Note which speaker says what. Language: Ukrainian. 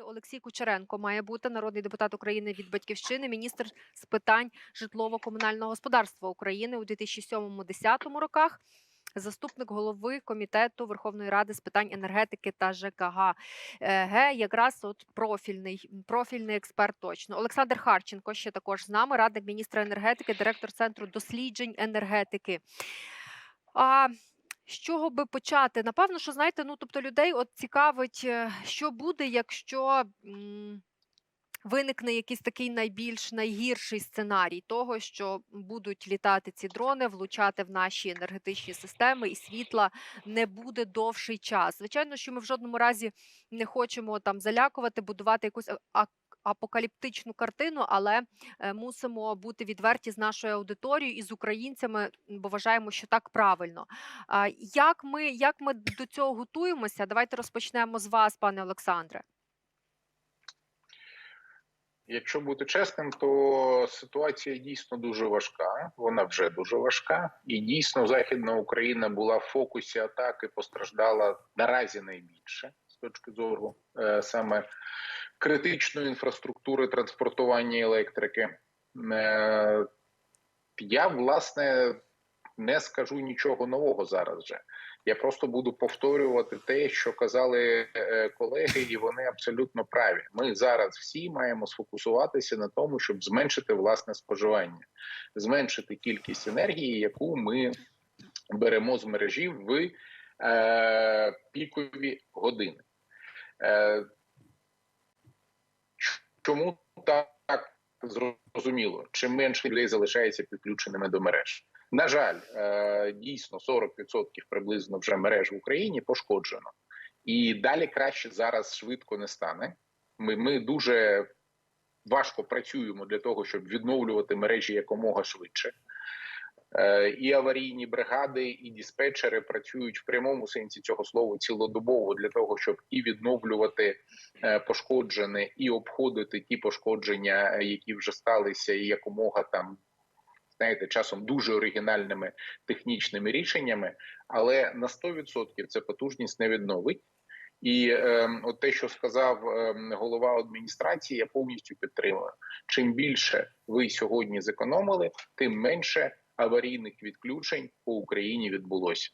Speaker 1: Олексій Кучеренко має бути народний депутат України від батьківщини, міністр з питань житлово-комунального господарства України у 2007-2010 роках. Заступник голови комітету Верховної Ради з питань енергетики та ЖКГ. Е, Г, якраз от профільний, профільний експерт точно. Олександр Харченко ще також з нами, радник міністра енергетики, директор центру досліджень енергетики. А з чого би почати? Напевно, що знаєте, ну тобто людей от цікавить, е, що буде, якщо м, виникне якийсь такий найбільш найгірший сценарій того, що будуть літати ці дрони, влучати в наші енергетичні системи, і світла не буде довший час. Звичайно, що ми в жодному разі не хочемо там залякувати, будувати якусь апокаліптичну картину, але е, мусимо бути відверті з нашою аудиторією і з українцями, бо вважаємо, що так правильно. Як ми, як ми до цього готуємося? Давайте розпочнемо з вас, пане Олександре.
Speaker 2: Якщо бути чесним, то ситуація дійсно дуже важка. Вона вже дуже важка, і дійсно Західна Україна була в фокусі атаки, постраждала наразі найбільше з точки зору е, саме критичної інфраструктури транспортування електрики. Е, я власне не скажу нічого нового зараз же. Я просто буду повторювати те, що казали е, колеги, і вони абсолютно праві. Ми зараз всі маємо сфокусуватися на тому, щоб зменшити власне споживання, зменшити кількість енергії, яку ми беремо з мережі в е, пікові години. Е, чому так зрозуміло? Чим менше людей залишається підключеними до мереж? На жаль, е, дійсно 40% приблизно вже мереж в Україні пошкоджено, і далі краще зараз швидко не стане. Ми, ми дуже важко працюємо для того, щоб відновлювати мережі якомога швидше. Е, І аварійні бригади, і диспетчери працюють в прямому сенсі цього слова цілодобово для того, щоб і відновлювати е, пошкоджене, і обходити ті пошкодження, е, які вже сталися, і якомога там знаєте, часом дуже оригінальними технічними рішеннями, але на 100% це потужність не відновить. І е, от те, що сказав е, голова адміністрації, я повністю підтримую. Чим більше ви сьогодні зекономили, тим менше аварійних відключень по Україні відбулося.